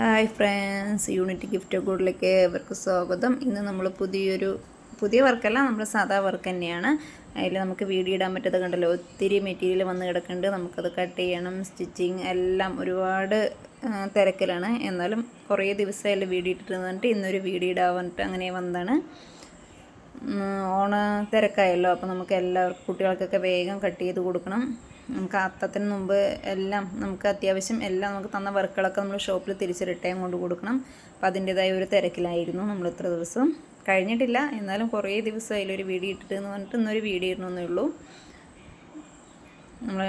Hi friends unity gift കോഡിലേക്ക് അവർക്ക് സ്വാഗതം. ഇന്ന് നമ്മൾ പുതിയൊരു പുതിയ വർക്കല്ല നമ്മൾ സാധാ വർക്ക് തന്നെയാണ്. അതിൽ നമുക്ക് വീഡിയോ ഇടാൻ പറ്റാത്ത കണ്ടല്ലോ ഒത്തിരി മെറ്റീരിയൽ വന്ന് കിടക്കുന്നുണ്ട്. നമുക്കത് കട്ട് ചെയ്യണം സ്റ്റിച്ചിങ് എല്ലാം ഒരുപാട് തിരക്കിലാണ്. എന്നാലും കുറേ ദിവസമായാലും വീഡിയോ ഇട്ടിട്ട് വന്നിട്ട് ഇന്നൊരു വീഡിയോ ഇടാൻ പറഞ്ഞിട്ട് അങ്ങനെ വന്നതാണ്. ഓണ തിരക്കായല്ലോ. അപ്പോൾ നമുക്ക് എല്ലാവർക്കും കുട്ടികൾക്കൊക്കെ വേഗം കട്ട് ചെയ്ത് കൊടുക്കണം. നമുക്ക് അത്തത്തിന് മുമ്പ് എല്ലാം നമുക്ക് അത്യാവശ്യം എല്ലാം നമുക്ക് തന്ന വർക്കുകളൊക്കെ നമ്മൾ ഷോപ്പിൽ തിരിച്ച് റിട്ടേൺ കൊണ്ട് കൊടുക്കണം. അപ്പം അതിന്റേതായ ഒരു തിരക്കിലായിരുന്നു നമ്മൾ ഇത്ര ദിവസം. കഴിഞ്ഞിട്ടില്ല. എന്നാലും കുറേ ദിവസം അതിലൊരു വീഡിയോ ഇട്ടിട്ട് എന്ന് പറഞ്ഞിട്ട് ഇന്നൊരു വീഡിയോ ഇടണമെന്നേ ഉള്ളൂ. നമ്മൾ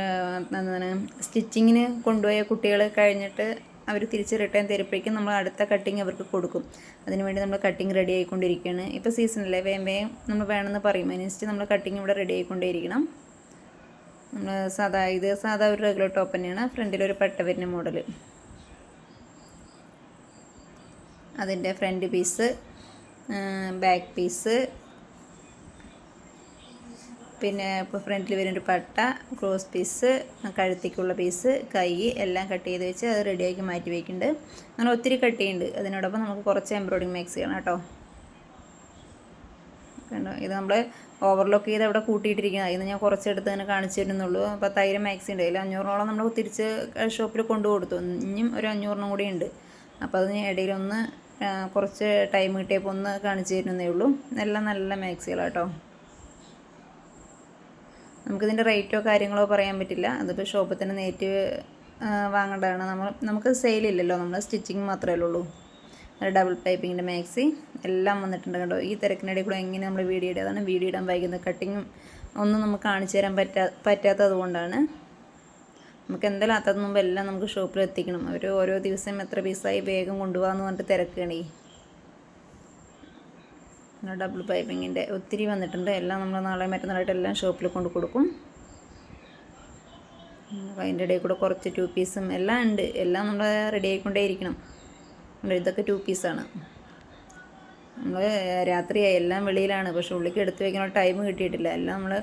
എന്താണ് സ്റ്റിച്ചിങ്ങിന് കൊണ്ടുപോയ കുട്ടികൾ കഴിഞ്ഞിട്ട് അവർ തിരിച്ച് റിട്ടേൺ തരുമ്പോഴേക്കും നമ്മൾ അടുത്ത കട്ടിങ് അവർക്ക് കൊടുക്കും. അതിനുവേണ്ടി നമ്മൾ കട്ടിങ് റെഡി ആയിക്കൊണ്ടിരിക്കുകയാണ് ഇപ്പോൾ സീസണല്ലേ വേഗം വേഗം നമ്മൾ വേണമെന്ന് പറയും. അതിനനുസരിച്ച് നമ്മൾ കട്ടിങ് ഇവിടെ റെഡി ആയിക്കൊണ്ടേയിരിക്കണം. നമ്മൾ സാധാ ഇത് സാധാ ഒരു റെഗുലർ ടോപ്പ് തന്നെയാണ്. ഫ്രണ്ടിലൊരു പട്ട വരുന്ന മോഡൽ അതിന്റെ ഫ്രണ്ട് പീസ് ബാക്ക് പീസ് പിന്നെ ഇപ്പോൾ ഫ്രണ്ടിൽ വരുന്നൊരു പട്ട ക്രോസ് പീസ് കഴുത്തേക്കുള്ള പീസ് കൈ എല്ലാം കട്ട് ചെയ്ത് വെച്ച് അത് റെഡിയാക്കി മാറ്റി വയ്ക്കുന്നുണ്ട് അങ്ങനെ ഒത്തിരി കട്ട് ചെയ്യുന്നുണ്ട് അതിനോടൊപ്പം നമുക്ക് കുറച്ച് എംബ്രോയിഡിങ് മാക്സ് ചെയ്യണം കേട്ടോ. കണ്ടോ? ഇത് നമ്മൾ ഓവർലോക്ക് ചെയ്ത് അവിടെ കൂട്ടിയിട്ടിരിക്കുന്നത് ഇന്ന് ഞാൻ കുറച്ചെടുത്ത് തന്നെ കാണിച്ചു തരുന്നുള്ളൂ. പത്തായിരം മാക്സി ഉണ്ട് അതിൽ അഞ്ഞൂറോളം നമ്മൾ തിരിച്ച് ഷോപ്പിൽ കൊണ്ടു കൊടുത്തു. ഇനിയും ഒരു അഞ്ഞൂറിനും കൂടി ഉണ്ട് അപ്പോൾ അതിന് ഇടയിലൊന്ന് കുറച്ച് ടൈം കിട്ടിയപ്പോൾ ഒന്ന് കാണിച്ചു തരുന്നേ ഉള്ളൂ. എല്ലാം നല്ല മാക്സികളാട്ടോ നമുക്കിതിന്റെ റേറ്റോ കാര്യങ്ങളോ പറയാൻ പറ്റില്ല. അതിപ്പോൾ ഷോപ്പിൽ തന്നെ നേരിട്ട് വാങ്ങേണ്ടതാണ്. നമ്മൾ നമുക്ക് സെയിലില്ലല്ലോ. നമ്മൾ സ്റ്റിച്ചിങ് മാത്രമേ ഉള്ളൂ. ഡബിൾ പൈപ്പിങ്ങിന്റെ മാക്സി. എല്ലാം വന്നിട്ടുണ്ട് കേട്ടോ ഈ തിരക്കിനിടയിൽ കൂടെ എങ്ങനെ നമ്മൾ വീഡിയോ ഇടുക? അതാണ് വീഡിയോ ഇടാൻ വൈകുന്നത് കട്ടിങ്ങും ഒന്നും നമുക്ക് കാണിച്ചു തരാൻ പറ്റാ പറ്റാത്തത് കൊണ്ടാണ്. നമുക്ക് അത്തത് മുമ്പ് എല്ലാം നമുക്ക് ഷോപ്പിൽ എത്തിക്കണം. അവർ ഓരോ ദിവസം എത്ര പീസായി വേഗം കൊണ്ടുപോകാമെന്ന് പറഞ്ഞിട്ട് തിരക്കണേ പിന്നെ ഡബിൾ പൈപ്പിങ്ങിന്റെ ഒത്തിരി വന്നിട്ടുണ്ട്. എല്ലാം നമ്മൾ നാളെ മറ്റന്നാളായിട്ട് എല്ലാം ഷോപ്പിൽ കൊണ്ട് കൊടുക്കും. അതിന്റെ ഇടയിൽ കൂടെ കുറച്ച് ടു പീസും എല്ലാം ഉണ്ട്. എല്ലാം നമ്മൾ റെഡി ആയിക്കൊണ്ടേ ഇരിക്കണം. ഇതൊക്കെ ടു പീസാണ് നമ്മൾ രാത്രിയായി എല്ലാം വെളിയിലാണ്. പക്ഷെ ഉള്ളിക്ക് എടുത്ത് വെക്കാനുള്ള ടൈം കിട്ടിയിട്ടില്ല. എല്ലാം നമ്മൾ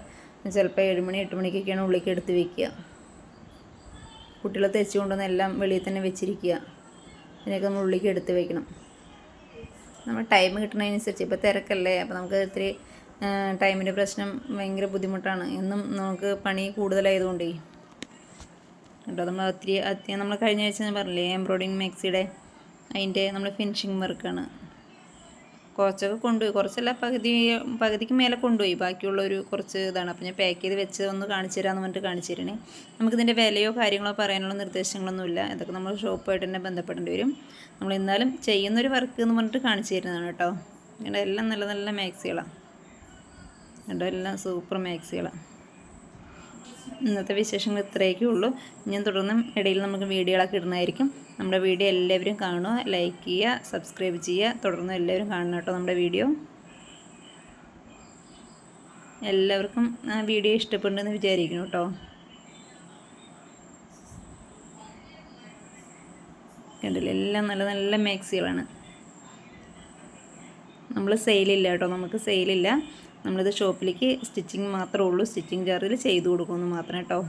ചിലപ്പോൾ ഏഴ് മണി എട്ട് മണിക്കൊക്കെയാണ് ഉള്ളിക്ക് എടുത്ത് വയ്ക്കുക കുട്ടികളെ തെച്ച് കൊണ്ടുവന്ന് എല്ലാം വെളിയിൽ തന്നെ വെച്ചിരിക്കുക. ഇതിനൊക്കെ നമ്മൾ ഉള്ളിക്ക് എടുത്ത് വെക്കണം. നമ്മൾ ടൈം കിട്ടുന്നതിനനുസരിച്ച്. ഇപ്പോൾ തിരക്കല്ലേ അപ്പോൾ നമുക്ക് ഇത്തിരി ടൈമിന്റെ പ്രശ്നം ഭയങ്കര ബുദ്ധിമുട്ടാണ്. എന്നും നമുക്ക് പണി കൂടുതലായതുകൊണ്ടേ. കേട്ടോ നമ്മൾ ഒത്തിരി അത്യ നമ്മൾ കഴിഞ്ഞ ആഴ്ച ഞാൻ പറഞ്ഞില്ലേ എംബ്രോയിഡിങ് മാക്സിയുടെ അതിന്റെ നമ്മൾ ഫിനിഷിങ് വർക്കാണ് കുറച്ചൊക്കെ കൊണ്ടുപോയി. കുറച്ചല്ല പകുതി പകുതിക്ക് മേലെ കൊണ്ടുപോയി. ബാക്കിയുള്ള ഒരു കുറച്ച് ഇതാണ്. അപ്പോൾ ഞാൻ പാക്ക് ചെയ്ത് വെച്ച് ഒന്ന് കാണിച്ചു തരാമെന്ന് പറഞ്ഞിട്ട് കാണിച്ചു തരണേ നമുക്കിതിന്റെ വിലയോ കാര്യങ്ങളോ പറയാനുള്ള നിർദ്ദേശങ്ങളൊന്നുമില്ല ഇതൊക്കെ നമ്മൾ ഷോപ്പുമായിട്ട് തന്നെ ബന്ധപ്പെടേണ്ടി വരും. നമ്മൾ എന്നാലും ചെയ്യുന്നൊരു വർക്ക് എന്ന് പറഞ്ഞിട്ട് കാണിച്ചു തരുന്നതാണ് കേട്ടോ. ഇവിടെ എല്ലാം നല്ല നല്ല മാക്സികളാണ് കേട്ടോ എല്ലാം സൂപ്പർ മാക്സികളാണ് ഇന്നത്തെ വിശേഷങ്ങൾ ഇത്രയൊക്കെ ഉള്ളൂ. ഞാൻ തുടർന്നും ഇടയിൽ നമുക്ക് വീഡിയോകളൊക്കെ ഇടുന്നതായിരിക്കും. നമ്മുടെ വീഡിയോ എല്ലാവരും കാണുക ലൈക്ക് ചെയ്യുക സബ്സ്ക്രൈബ് ചെയ്യുക. തുടർന്ന് എല്ലാവരും കാണണം കേട്ടോ നമ്മുടെ വീഡിയോ. എല്ലാവർക്കും ആ വീഡിയോ ഇഷ്ടപ്പെടുന്നെന്ന് വിചാരിക്കുന്നു കേട്ടോ. കണ്ടില്ല? എല്ലാം നല്ല നല്ല മാക്സികളാണ്. നമ്മൾ സെയിലില്ല കേട്ടോ. നമുക്ക് സെയിലില്ല നമ്മളിത് ഷോപ്പിലേക്ക് സ്റ്റിച്ചിങ് മാത്രമേ ഉള്ളൂ. സ്റ്റിച്ചിങ് ചാർജിൽ ചെയ്തു കൊടുക്കുമെന്ന് മാത്രം കേട്ടോ.